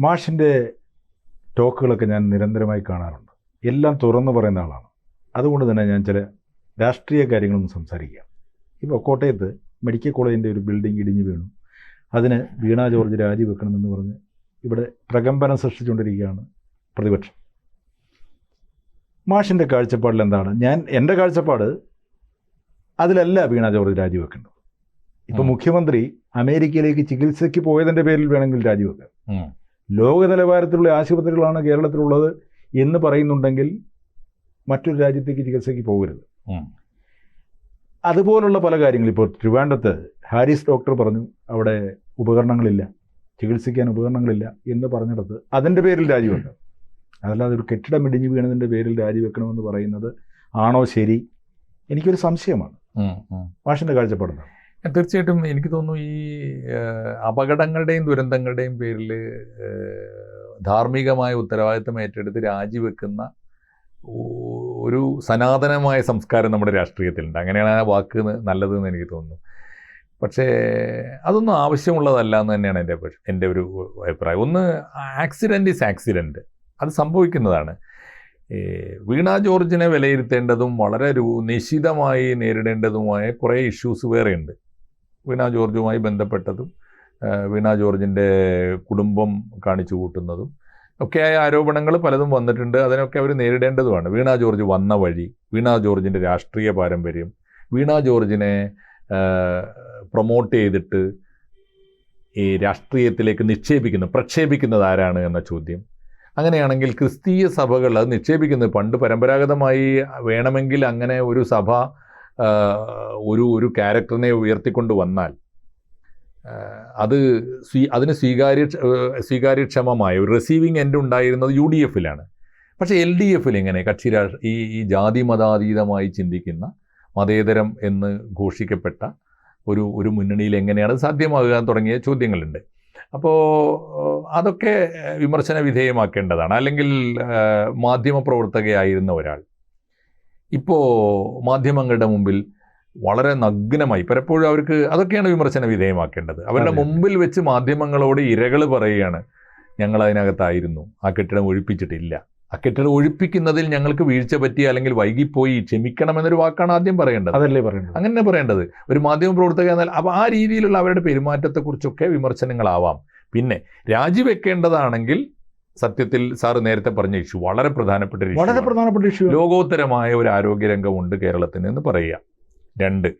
മാഷിന്റെ ടോക്കുകളൊക്കെ ഞാൻ നിരന്തരമായി കാണാറുണ്ട്. എല്ലാം തുറന്നു പറയുന്ന ആളാണ്. അതുകൊണ്ട് തന്നെ ഞാൻ ചില രാഷ്ട്രീയ കാര്യങ്ങളൊന്നും സംസാരിക്കുക ഇപ്പോൾ കോട്ടയത്ത് മെഡിക്കൽ കോളേജിന്റെ ഒരു ബിൽഡിംഗ് ഇടിഞ്ഞു വീണു. അതിന് വീണ ജോർജ് രാജിവെക്കണമെന്ന് പറഞ്ഞ് ഇവിടെ പ്രകമ്പനം സൃഷ്ടിച്ചുകൊണ്ടിരിക്കുകയാണ് പ്രതിപക്ഷം. മാഷിന്റെ കാഴ്ചപ്പാടിൽ എന്താണ്? ഞാൻ എന്റെ കാഴ്ചപ്പാട് അതിലല്ല വീണ ജോർജ് രാജിവെക്കേണ്ടത്. ഇപ്പം മുഖ്യമന്ത്രി അമേരിക്കയിലേക്ക് ചികിത്സയ്ക്ക് പോയതിന്റെ പേരിൽ വേണമെങ്കിൽ രാജിവെക്കാം. ലോക നിലവാരത്തിലുള്ള ആശുപത്രികളാണ് കേരളത്തിലുള്ളത് എന്ന് പറയുന്നുണ്ടെങ്കിൽ മറ്റൊരു രാജ്യത്തേക്ക് ചികിത്സയ്ക്ക് പോകരുത്. അതുപോലുള്ള പല കാര്യങ്ങൾ ഇപ്പോൾ ട്രിവാൻഡത്ത് ഹാരിസ് ഡോക്ടർ പറഞ്ഞു അവിടെ ഉപകരണങ്ങളില്ല ചികിത്സിക്കാൻ ഉപകരണങ്ങളില്ല എന്ന് പറഞ്ഞിടത്ത് അതിന്റെ പേരിൽ രാജിവെക്കണം അതല്ലാതെ ഒരു കെട്ടിടം ഇടിഞ്ഞു വീണതിന്റെ പേരിൽ രാജിവെക്കണമെന്ന് പറയുന്നത് ആണോ ശരി? എനിക്കൊരു സംശയമാണ്. മാഷിന്റെ കാഴ്ചപ്പാടുന്നത് തീർച്ചയായിട്ടും എനിക്ക് തോന്നുന്നു ഈ അപകടങ്ങളുടെയും ദുരന്തങ്ങളുടെയും പേരിൽ ധാർമ്മികമായ ഉത്തരവാദിത്തം ഏറ്റെടുത്ത് രാജിവെക്കുന്ന ഒരു സനാതനമായ സംസ്കാരം നമ്മുടെ രാഷ്ട്രീയത്തിലുണ്ട്. അങ്ങനെയാണ് ആ വാക്ക് നല്ലതെന്ന് എനിക്ക് തോന്നുന്നു. പക്ഷേ അതൊന്നും ആവശ്യമുള്ളതല്ല എന്ന് തന്നെയാണ് എന്റെ എന്റെ ഒരു അഭിപ്രായം. ഒന്ന് ആക്സിഡന്റ് ഈസ് ആക്സിഡന്റ് അത് സംഭവിക്കുന്നതാണ്. വീണ ജോർജിനെ വിലയിരുത്തേണ്ടതും വളരെ നിശിതമായി നേരിടേണ്ടതുമായ കുറേ ഇഷ്യൂസ് വേറെയുണ്ട്. വീണ ജോർജുമായി ബന്ധപ്പെട്ടതും വീണ ജോർജിന്റെ കുടുംബം കാണിച്ചു കൂട്ടുന്നതും ഒക്കെയായ ആരോപണങ്ങൾ പലതും വന്നിട്ടുണ്ട്. അതിനൊക്കെ അവർ നേരിടേണ്ടതുമാണ്. വീണ ജോർജ് വന്ന വഴി വീണ ജോർജിന്റെ രാഷ്ട്രീയ പാരമ്പര്യം വീണ ജോർജിനെ പ്രൊമോട്ട് ചെയ്തിട്ട് ഈ രാഷ്ട്രീയത്തിലേക്ക് നിക്ഷേപിക്കുന്ന പ്രക്ഷേപിക്കുന്നത് ആരാണ് എന്ന ചോദ്യം. അങ്ങനെയാണെങ്കിൽ ക്രിസ്തീയ സഭകൾ അത് നിക്ഷേപിക്കുന്നത് പണ്ട് പരമ്പരാഗതമായി വേണമെങ്കിൽ അങ്ങനെ ഒരു സഭ ഒരു ഒരു ക്യാരക്ടറിനെ ഉയർത്തിക്കൊണ്ട് വന്നാൽ അത് സ്വീ അതിന് സ്വീകാര്യ സ്വീകാര്യക്ഷമമായ ഒരു റിസീവിങ് എൻഡ് ഉണ്ടായിരുന്നത് യു ഡി എഫിലാണ്. പക്ഷേ എൽ ഡി എഫിൽ എങ്ങനെ കക്ഷി ഈ ഈ ജാതി മതാതീതമായി ചിന്തിക്കുന്ന മതേതരം എന്ന് ഘോഷിക്കപ്പെട്ട ഒരു ഒരു മുന്നണിയിൽ എങ്ങനെയാണ് സാധ്യമാകുക തുടങ്ങിയ ചോദ്യങ്ങളുണ്ട്. അപ്പോൾ അതൊക്കെ വിമർശന വിധേയമാക്കേണ്ടതാണ്. അല്ലെങ്കിൽ മാധ്യമപ്രവർത്തകയായിരുന്ന ഒരാൾ ഇപ്പോൾ മാധ്യമങ്ങളുടെ മുമ്പിൽ വളരെ നഗ്നമായി പലപ്പോഴും അവർക്ക് അതൊക്കെയാണ് വിമർശന വിധേയമാക്കേണ്ടത്. അവരുടെ. മുമ്പിൽ വെച്ച് മാധ്യമങ്ങളോട് ഇരകൾ പറയുകയാണ് ഞങ്ങൾ അതിനകത്തായിരുന്നു ആ കെട്ടിടം ഒഴിപ്പിച്ചിട്ടില്ല. ആ കെട്ടിടം ഒഴിപ്പിക്കുന്നതിൽ ഞങ്ങൾക്ക് വീഴ്ച പറ്റി അല്ലെങ്കിൽ വൈകിപ്പോയി ക്ഷമിക്കണം എന്നൊരു വാക്കാണ് ആദ്യം പറയേണ്ടത്. അതല്ലേ പറയേണ്ടത്? അങ്ങനെ പറയേണ്ടത്. ഒരു മാധ്യമ പ്രവർത്തക എന്നാൽ അപ്പോൾ ആ രീതിയിലുള്ള അവരുടെ പെരുമാറ്റത്തെക്കുറിച്ചൊക്കെ വിമർശനങ്ങളാവാം. പിന്നെ രാജിവെക്കേണ്ടതാണെങ്കിൽ സത്യത്തിൽ സാറ് നേരത്തെ പറഞ്ഞ ഇഷ്യൂ വളരെ പ്രധാനപ്പെട്ട ഒരു വളരെ. പ്രധാനപ്പെട്ട ഇഷ്യൂ ലോകോത്തരമായ ഒരു ആരോഗ്യരംഗമുണ്ട് കേരളത്തിന് എന്ന് പറയുക. രണ്ട്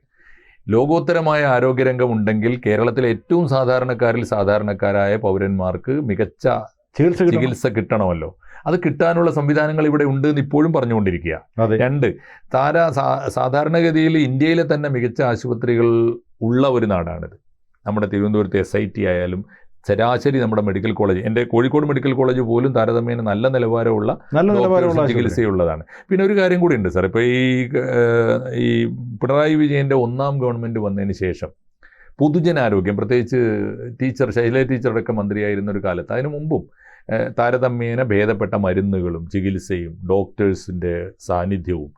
ലോകോത്തരമായ ആരോഗ്യരംഗം ഉണ്ടെങ്കിൽ കേരളത്തിലെ ഏറ്റവും സാധാരണക്കാരിൽ സാധാരണക്കാരായ പൗരന്മാർക്ക് മികച്ച ചികിത്സ ചികിത്സ കിട്ടണമല്ലോ. അത് കിട്ടാനുള്ള സംവിധാനങ്ങൾ ഇവിടെ ഉണ്ട് എന്ന് ഇപ്പോഴും പറഞ്ഞുകൊണ്ടിരിക്കുക. രണ്ട് താര സാ- സാധാരണഗതിയിൽ ഇന്ത്യയിലെ തന്നെ മികച്ച ആശുപത്രികൾ ഉള്ള ഒരു നാടാണിത്. നമ്മുടെ തിരുവനന്തപുരത്തെ എസ് ഐ ടി ആയാലും ശരാശരി നമ്മുടെ മെഡിക്കൽ കോളേജ് എന്റെ കോഴിക്കോട് മെഡിക്കൽ കോളേജ് പോലും താരതമ്യേന നല്ല നിലവാരമുള്ള നല്ല നിലവാരമുള്ള ചികിത്സയുള്ളതാണ്. പിന്നെ ഒരു കാര്യം കൂടി ഉണ്ട് സാർ ഇപ്പോൾ ഈ ഈ പിണറായി വിജയന്റെ ഒന്നാം ഗവൺമെന്റ് വന്നതിന് ശേഷം പൊതുജനാരോഗ്യം പ്രത്യേകിച്ച് ടീച്ചർ ശൈല ടീച്ചറുടെയൊക്കെ മന്ത്രിയായിരുന്ന ഒരു കാലത്ത് അതിനു മുമ്പും താരതമ്യേന ഭേദപ്പെട്ട മരുന്നുകളും ചികിത്സയും ഡോക്ടേഴ്സിന്റെ സാന്നിധ്യവും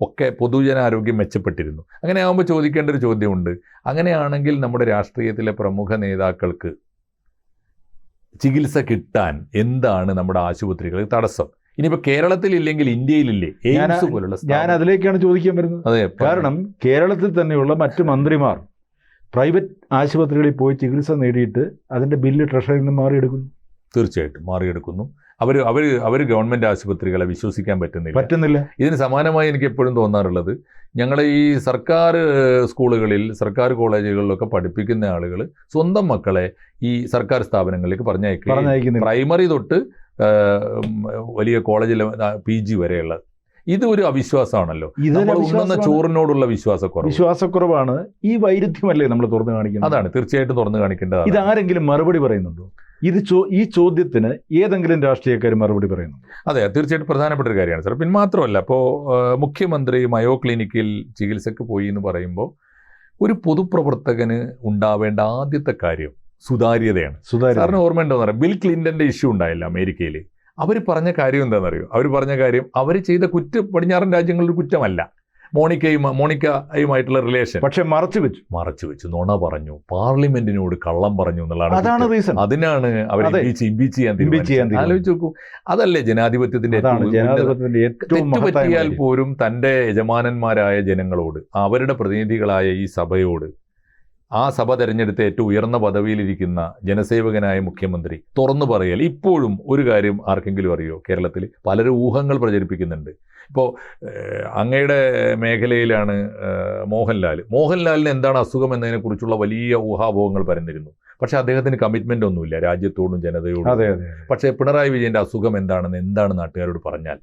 ഒക്കെ പൊതുജനാരോഗ്യം മെച്ചപ്പെട്ടിരുന്നു. അങ്ങനെ ആകുമ്പോൾ ചോദിക്കേണ്ട ഒരു ചോദ്യമുണ്ട്. അങ്ങനെയാണെങ്കിൽ നമ്മുടെ രാഷ്ട്രീയത്തിലെ പ്രമുഖ നേതാക്കൾക്ക് ചികിത്സ കിട്ടാൻ എന്താണ് നമ്മുടെ ആശുപത്രികളിൽ തടസ്സം? ഇനിയിപ്പോൾ കേരളത്തിൽ ഇല്ലെങ്കിൽ ഇന്ത്യയിലില്ലേ എയിംസ് പോലുള്ള ഞാൻ അതിലേക്കാണ് ചോദിക്കാൻ വരുന്നത്. അതെ കാരണം കേരളത്തിൽ തന്നെയുള്ള മറ്റു മന്ത്രിമാർ പ്രൈവറ്റ് ആശുപത്രികളിൽ പോയി ചികിത്സ നേടിയിട്ട് അതിന്റെ ബില്ല് ട്രഷറിയിൽ നിന്ന് മാറിയെടുക്കുന്നു. തീർച്ചയായിട്ടും മാറിയെടുക്കുന്നു. അവർ അവർ അവർ ഗവൺമെന്റ് ആശുപത്രികളെ വിശ്വസിക്കാൻ പറ്റുന്നില്ല. പറ്റുന്നില്ല. ഇതിന് സമാനമായി എനിക്ക് എപ്പോഴും തോന്നാറുള്ളത് ഞങ്ങളെ ഈ സർക്കാർ സ്കൂളുകളിൽ സർക്കാർ കോളേജുകളിലൊക്കെ പഠിപ്പിക്കുന്ന ആളുകൾ സ്വന്തം മക്കളെ ഈ സർക്കാർ സ്ഥാപനങ്ങളിലേക്ക് പറഞ്ഞയക്കുക പറഞ്ഞയക്കുന്നു പ്രൈമറി തൊട്ട് വലിയ കോളേജിൽ പി ജി വരെയുള്ള. ഇത് ഒരു അവിശ്വാസമാണല്ലോ. നമ്മൾ ഉണ്ണുന്ന ചോറിനോടുള്ള വിശ്വാസക്കുറവ്. വിശ്വാസക്കുറവാണ് ഈ വൈരുദ്ധ്യമല്ലേ നമ്മൾ തുറന്നു കാണിക്കുന്നത്? അതാണ് തീർച്ചയായിട്ടും തുറന്നു കാണിക്കേണ്ടത് ഇതാരെങ്കിലും മറുപടി പറയുന്നുണ്ടോ? ഇത് ചോ- ഈ ചോദ്യത്തിന് ഏതെങ്കിലും രാഷ്ട്രീയക്കാർ മറുപടി പറയുന്നു അതെ തീർച്ചയായിട്ടും പ്രധാനപ്പെട്ട ഒരു കാര്യമാണ് സാർ. പിന്നെ മാത്രമല്ല അപ്പോൾ മുഖ്യമന്ത്രി മയോ ക്ലിനിക്കിൽ ചികിത്സക്ക് പോയി എന്ന് പറയുമ്പോൾ ഒരു പൊതുപ്രവർത്തകന് ഉണ്ടാവേണ്ട ആദ്യത്തെ കാര്യം സുതാര്യതയാണ്. സുതാര്യ സാറിന് ഓർമ്മയുണ്ടോന്ന് പറയാം ബിൽ ക്ലിന്റന്റെ ഇഷ്യൂ ഉണ്ടായില്ല അമേരിക്കയിൽ അവർ പറഞ്ഞ കാര്യം എന്താണെന്നറിയോ? അവർ പറഞ്ഞ കാര്യം അവർ ചെയ്ത കുറ്റം പടിഞ്ഞാറൻ രാജ്യങ്ങളുടെ കുറ്റമല്ല. മോണിക്കയും മോണിക്കയുമായിട്ടുള്ള റിലേഷൻ പക്ഷെ മറച്ചു വെച്ചു. മറച്ചു വെച്ചു. നുണ പറഞ്ഞു. പാർലമെന്റിനോട് കള്ളം പറഞ്ഞു എന്നുള്ളതാണ് അതാണ് റീസൺ അതിനാണ് അവർ ചെയ്യാൻ ആലോചിച്ച് നോക്കൂ. അതല്ലേ ജനാധിപത്യത്തിന്റെ പറ്റിയാൽ പോലും തന്റെ യജമാനന്മാരായ ജനങ്ങളോട് അവരുടെ പ്രതിനിധികളായ ഈ സഭയോട് ആ സഭ തെരഞ്ഞെടുത്ത ഏറ്റവും ഉയർന്ന പദവിയിലിരിക്കുന്ന ജനസേവകനായ മുഖ്യമന്ത്രി തുറന്നു പറയൽ ഇപ്പോഴും ഒരു കാര്യം ആർക്കെങ്കിലും അറിയോ? കേരളത്തിൽ പലരും ഊഹങ്ങൾ പ്രചരിപ്പിക്കുന്നുണ്ട്. ഇപ്പോൾ അങ്ങയുടെ മേഖലയിലാണ് മോഹൻലാൽ. മോഹൻലാലിന് എന്താണ് അസുഖം എന്നതിനെക്കുറിച്ചുള്ള വലിയ ഊഹാപോഹങ്ങൾ പരന്നിരുന്നു. പക്ഷേ അദ്ദേഹത്തിന് കമ്മിറ്റ്മെന്റ് ഒന്നുമില്ല രാജ്യത്തോടും ജനതയോടും. പക്ഷേ പിണറായി വിജയന്റെ അസുഖം എന്താണെന്ന് എന്താണ് നാട്ടുകാരോട് പറഞ്ഞാൽ?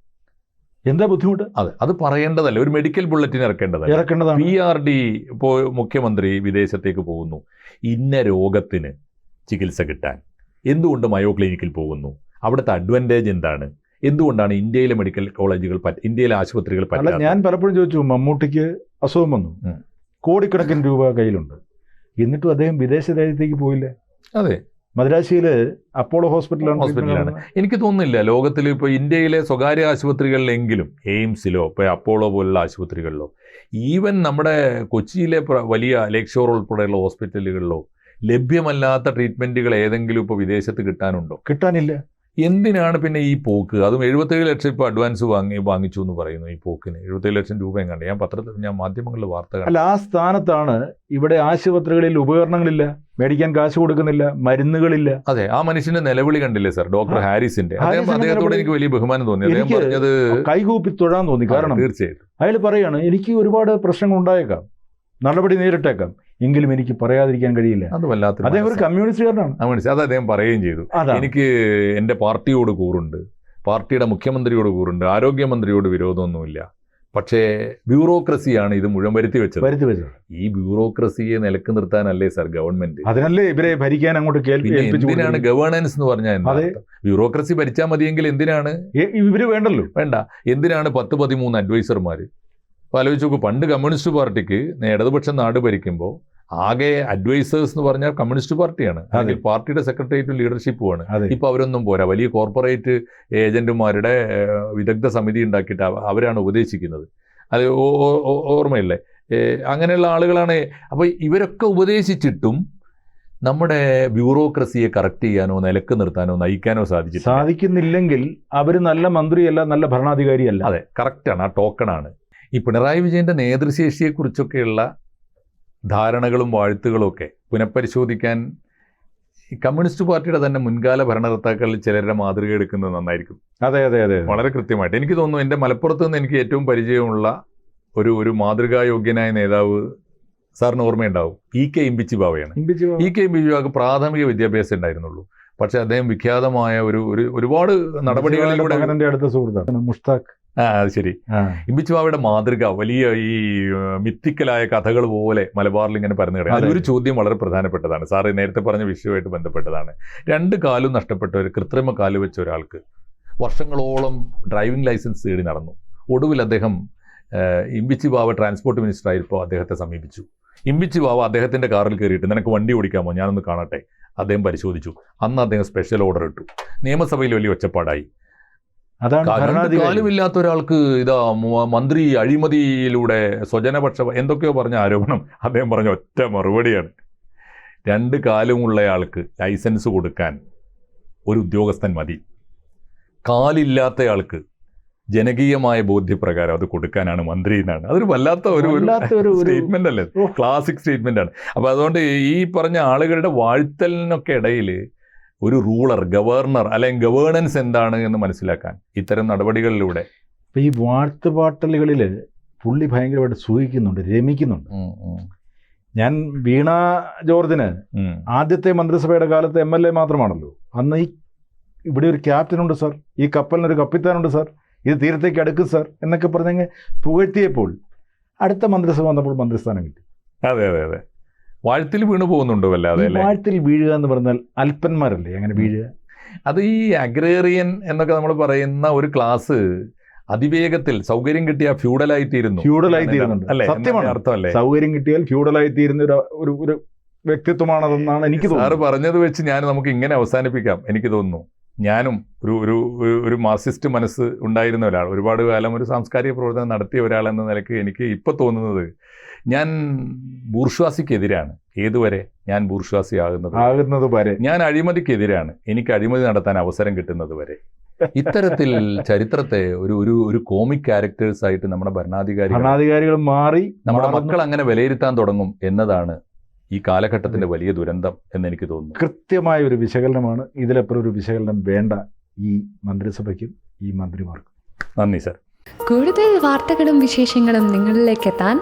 എന്താ ബുദ്ധിമുട്ട്? അതെ അത് പറയേണ്ടതല്ല. ഒരു മെഡിക്കൽ ബുള്ളറ്റിൻ ഇറക്കേണ്ടതല്ല. ഇറക്കേണ്ടതാണ്. പി ആർ ഡി ഇപ്പോൾ മുഖ്യമന്ത്രി വിദേശത്തേക്ക് പോകുന്നു. ഇന്ന രോഗത്തിന് ചികിത്സ കിട്ടാൻ എന്തുകൊണ്ട് മയോ ക്ലിനിക്കിൽ പോകുന്നു? അവിടുത്തെ അഡ്വാന്റേജ് എന്താണ്? എന്തുകൊണ്ടാണ് ഇന്ത്യയിലെ മെഡിക്കൽ കോളേജുകൾ ഇന്ത്യയിലെ ആശുപത്രികൾ അല്ല ഞാൻ പലപ്പോഴും ചോദിച്ചു മമ്മൂട്ടിക്ക് അസുഖം വന്നു. കോടിക്കണക്കിന് രൂപ കയ്യിലുണ്ട്. എന്നിട്ടും അദ്ദേഹം വിദേശ രാജ്യത്തേക്ക് പോയില്ലേ? അതെ. മദ്രാശിയിൽ അപ്പോളോ ഹോസ്പിറ്റലാണ് ഹോസ്പിറ്റലാണ്. എനിക്ക് തോന്നുന്നില്ല. ലോകത്തിൽ ഇപ്പോൾ ഇന്ത്യയിലെ സ്വകാര്യ ആശുപത്രികളിലെങ്കിലും എയിംസിലോ ഇപ്പോൾ അപ്പോളോ പോലുള്ള ആശുപത്രികളിലോ ഈവൻ നമ്മുടെ കൊച്ചിയിലെ വലിയ ലേക്ക് ഷോർ ഉൾപ്പെടെയുള്ള ഹോസ്പിറ്റലുകളിലോ ലഭ്യമല്ലാത്ത ട്രീറ്റ്മെന്റുകൾ ഏതെങ്കിലും ഇപ്പോൾ വിദേശത്ത് കിട്ടാനുണ്ടോ? കിട്ടാനില്ല. എന്തിനാണ് പിന്നെ ഈ പോക്ക്? അതും എഴുപത്തേഴ് ലക്ഷം ഇപ്പോൾ അഡ്വാൻസ് വാങ്ങി വാങ്ങിച്ചു എന്ന് പറയുന്നു ഈ പോക്കിന്. എഴുപത്തേഴ് ലക്ഷം രൂപയും കണ്ടു ഞാൻ പത്രത്തിൽ ഞാൻ മാധ്യമങ്ങളിൽ വാർത്ത കണ്ടു അല്ല ആ സ്ഥാനത്താണ് ഇവിടെ ആശുപത്രികളിൽ ഉപകരണങ്ങളില്ല മേടിക്കാൻ കാശ് കൊടുക്കുന്നില്ല മരുന്നുകളില്ല. അതെ ആ മനുഷ്യന്റെ നിലവിളി കണ്ടില്ലേ സാർ? ഡോക്ടർ ഹാരിസിന്റെ. അദ്ദേഹം അദ്ദേഹത്തോട് എനിക്ക് വലിയ ബഹുമാനം തോന്നി. അദ്ദേഹം പറഞ്ഞത് കൈകൂപ്പി തൊഴാൻ തോന്നി. കാരണം തീർച്ചയായിട്ടും. അയാൾ പറയാണ് എനിക്ക് ഒരുപാട് പ്രശ്നങ്ങൾ ഉണ്ടായേക്കാം. നടപടി നേരിട്ടേക്കാം. എങ്കിലും എനിക്ക് പറയാതിരിക്കാൻ കഴിയില്ല. അത് അദ്ദേഹം ഒരു. കമ്മ്യൂണിസ്റ്റുകാരനാണ്. അത് അദ്ദേഹം പറയുകയും ചെയ്തു. എനിക്ക് എന്റെ പാർട്ടിയോട് കൂറുണ്ട്. പാർട്ടിയുടെ മുഖ്യമന്ത്രിയോട് കൂറുണ്ട്. ആരോഗ്യമന്ത്രിയോട് വിരോധമൊന്നുമില്ല. പക്ഷേ ബ്യൂറോക്രസിയാണ് ഇത് മുഴുവൻ വരുത്തി വെച്ചത്. വരുത്തി വെച്ചത്. ഈ ബ്യൂറോക്രസിയെ നിലയ്ക്ക് നിർത്താനല്ലേ സാർ ഗവൺമെന്റ്? അതിനല്ലേ ഇവരെ ഭരിക്കാൻ അങ്ങോട്ട് എന്തിനാണ് ഗവേണൻസ് എന്ന് പറഞ്ഞാൽ? ബ്യൂറോക്രസി ഭരിച്ചാൽ മതിയെങ്കിൽ എന്തിനാണ്? ഇവർ വേണ്ടല്ലോ. വേണ്ട. എന്തിനാണ് പത്ത് പതിമൂന്ന് അഡ്വൈസർമാർ അപ്പോൾ ആലോചിച്ച് നോക്കൂ പണ്ട് കമ്മ്യൂണിസ്റ്റ് പാർട്ടിക്ക് ഇടതുപക്ഷം നാട് ഭരിക്കുമ്പോൾ ആകെ അഡ്വൈസേഴ്സ് എന്ന് പറഞ്ഞാൽ കമ്മ്യൂണിസ്റ്റ് പാർട്ടിയാണ്. അല്ലെങ്കിൽ പാർട്ടിയുടെ സെക്രട്ടേറിയറ്റും ലീഡർഷിപ്പുമാണ് ആണ് ഇപ്പൊ അവരൊന്നും പോരാ. വലിയ കോർപ്പറേറ്റ് ഏജന്റുമാരുടെ വിദഗ്ധ സമിതി ഉണ്ടാക്കിയിട്ട് അവരാണ് ഉപദേശിക്കുന്നത്. അത് ഓർമ്മയില്ലേ? അങ്ങനെയുള്ള ആളുകളാണ്. അപ്പോൾ ഇവരൊക്കെ ഉപദേശിച്ചിട്ടും നമ്മുടെ ബ്യൂറോക്രസിയെ കറക്റ്റ് ചെയ്യാനോ നിലയ്ക്ക് നിർത്താനോ നയിക്കാനോ സാധിച്ചിട്ടില്ല. സാധിക്കുന്നില്ലെങ്കിൽ അവർ നല്ല മന്ത്രിയല്ല നല്ല ഭരണാധികാരിയല്ല. അതെ കറക്റ്റാണ് ആ ടോക്കണാണ് ഈ പിണറായി വിജയന്റെ നേതൃശേഷിയെക്കുറിച്ചൊക്കെയുള്ള ധാരണകളും വാഴ്ത്തുകളൊക്കെ പുനഃപരിശോധിക്കാൻ ഈ കമ്മ്യൂണിസ്റ്റ് പാർട്ടിയുടെ തന്നെ മുൻകാല ഭരണകർത്താക്കളിൽ ചിലരുടെ മാതൃക എടുക്കുന്നത് നന്നായിരിക്കും. അതെ അതെ അതെ. വളരെ കൃത്യമായിട്ട്. എനിക്ക് തോന്നുന്നു എന്റെ മലപ്പുറത്ത് നിന്ന് എനിക്ക് ഏറ്റവും പരിചയമുള്ള ഒരു ഒരു മാതൃകായോഗ്യനായ നേതാവ് സാറിന് ഓർമ്മയുണ്ടാവും. ഇ കെ ഇമ്പിച്ചി ബാവയാണ് ഇ കെ ഇമ്പിച്ചി ബാവക്ക് പ്രാഥമിക വിദ്യാഭ്യാസം ഉണ്ടായിരുന്നുള്ളൂ. പക്ഷെ അദ്ദേഹം വിഖ്യാതമായ ഒരു ഒരു ഒരുപാട് നടപടികളിലൂടെ അടുത്ത സുഹൃത്താണ്. മുഷ്താഖ്. അത് ശരി. ആ. ഇമ്പിച്ചുവാവയുടെ മാതൃക വലിയ ഈ മിത്തിക്കലായ കഥകൾ പോലെ മലബാറിൽ ഇങ്ങനെ പറഞ്ഞു കിടക്കും അതൊരു ചോദ്യം വളരെ പ്രധാനപ്പെട്ടതാണ്. സാറ് നേരത്തെ പറഞ്ഞ വിഷയവുമായിട്ട് ബന്ധപ്പെട്ടതാണ്. രണ്ട് കാലും നഷ്ടപ്പെട്ട ഒരു കൃത്രിമ കാൽ വെച്ച ഒരാൾക്ക് വർഷങ്ങളോളം ഡ്രൈവിംഗ് ലൈസൻസ് തേടി നടന്നു. ഒടുവിൽ അദ്ദേഹം ഇമ്പിച്ചി ബാവ ട്രാൻസ്പോർട്ട് മിനിസ്റ്റർ ആയപ്പോൾ അദ്ദേഹത്തെ സമീപിച്ചു. ഇമ്പിച്ചി ബാവ അദ്ദേഹത്തിന്റെ കാറിൽ കയറിയിട്ട് നിനക്ക് വണ്ടി ഓടിക്കാമോ? ഞാനൊന്ന് കാണട്ടെ. അദ്ദേഹം പരിശോധിച്ചു. അന്ന് അദ്ദേഹം സ്പെഷ്യൽ ഓർഡർ ഇട്ടു. നിയമസഭയിൽ വലിയ ഒച്ചപ്പാടായി. അതാണ് കാലുമില്ലാത്ത ഒരാൾക്ക് ഇതാ മന്ത്രി അഴിമതിയിലൂടെ സ്വജനപക്ഷ എന്തൊക്കെയോ പറഞ്ഞ ആരോപണം. അദ്ദേഹം പറഞ്ഞ ഒറ്റ മറുപടിയാണ്. രണ്ട് കാലുമുള്ളയാൾക്ക് ലൈസൻസ് കൊടുക്കാൻ ഒരു ഉദ്യോഗസ്ഥൻ മതി. കാലില്ലാത്തയാൾക്ക് ജനകീയമായ ബോധ്യപ്രകാരം അത് കൊടുക്കാനാണ് മന്ത്രി എന്നാണ്. അതൊരു വല്ലാത്ത ഒരു സ്റ്റേറ്റ്മെന്റ് അല്ലേ? ക്ലാസിക് സ്റ്റേറ്റ്മെന്റ് ആണ്. അപ്പൊ അതുകൊണ്ട് ഈ പറഞ്ഞ ആളുകളുടെ വാഴ്ത്തലിനൊക്കെ ഇടയിൽ ഒരു റൂളർ ഗവർണർ അല്ലെങ്കിൽ ഗവേണൻസ് എന്താണ് എന്ന് മനസ്സിലാക്കാൻ ഇത്തരം നടപടികളിലൂടെ. ഇപ്പൊ ഈ വാഴ്ത്തുപാട്ടലുകളിൽ പുള്ളി ഭയങ്കരമായിട്ട് സൂഹിക്കുന്നുണ്ട് രമിക്കുന്നുണ്ട്. ഞാൻ വീണ ജോർജിന് ആദ്യത്തെ മന്ത്രിസഭയുടെ കാലത്ത് എം എൽ എ മാത്രമാണല്ലോ. അന്ന് ഈ ഇവിടെ ഒരു ക്യാപ്റ്റനുണ്ട് സാർ ഈ കപ്പലിനൊരു കപ്പിത്താനുണ്ട് സാർ ഇത് തീരത്തേക്ക് അടുക്കും സാർ എന്നൊക്കെ പറഞ്ഞങ്ങ് പുകഴ്ത്തിയപ്പോൾ അടുത്ത മന്ത്രിസഭ വന്നപ്പോൾ മന്ത്രിസ്ഥാനം കിട്ടി. അതെ അതെ അതെ. വാഴ്ത്തിൽ വീണു പോകുന്നുണ്ടോ വല്ലാതെ വാഴത്തിൽ വീഴുക എന്ന് പറഞ്ഞാൽ അല്പന്മാരല്ലേ അങ്ങനെ വീഴുക? അത് ഈ അഗ്രേറിയൻ എന്നൊക്കെ നമ്മൾ പറയുന്ന ഒരു ക്ലാസ് അതിവേഗത്തിൽ സൗകര്യം കിട്ടിയ ഫ്യൂഡലായി തീരുന്നു ഫ്യൂഡലായി തീരുന്നുണ്ട് അല്ലേ സത്യമാണ്. അർത്ഥമല്ലേ? സൗകര്യം കിട്ടിയാൽ ഫ്യൂഡലായി തീരുന്ന ഒരു ഒരു വ്യക്തിത്വമാണതെന്നാണ് എനിക്ക് സാറ് പറഞ്ഞത് വെച്ച് ഞാൻ നമുക്ക് ഇങ്ങനെ അവസാനിപ്പിക്കാം. എനിക്ക് തോന്നുന്നു. ഞാനും ഒരു ഒരു ഒരു- മാർസിസ്റ്റ് മനസ്സ് ഉണ്ടായിരുന്ന ഒരാൾ. ഒരുപാട് കാലം ഒരു സാംസ്കാരിക പ്രവർത്തനം നടത്തിയ ഒരാൾ എന്ന നിലയ്ക്ക് എനിക്ക് ഇപ്പോൾ തോന്നുന്നത് ഞാൻ ബൂർഷ്വാസിക്കെതിരാണ്. ഏതുവരെ ഞാൻ ബൂർഷ്വാസി ആകുന്നത് ആകുന്നത് വരെ. ഞാൻ അഴിമതിക്കെതിരാണ്. എനിക്ക് അഴിമതി നടത്താൻ അവസരം കിട്ടുന്നത് വരെ. ഇത്തരത്തിൽ ചരിത്രത്തെ ഒരു ഒരു ഒരു കോമിക് ക്യാരക്ടേഴ്സ് ആയിട്ട് നമ്മുടെ ഭരണാധികാരി ഭരണാധികാരികൾ മാറി നമ്മുടെ മക്കൾ അങ്ങനെ വിലയിരുത്താൻ തുടങ്ങും എന്നതാണ് ഈ കാലഘട്ടത്തിന്റെ വലിയ ദുരന്തം എന്ന് എനിക്ക് തോന്നുന്നു. കൃത്യമായ ഒരു വിശകലനമാണ്. ഇതിലപ്പുറം ഒരു വിശകലനം വേണ്ട ഈ മന്ത്രിസഭയ്ക്കും ഈ മന്ത്രിമാർക്കും. നന്ദി സർ. കൂടുതൽ വാർത്തകളും വിശേഷങ്ങളും നിങ്ങളിലേക്ക് എത്താൻ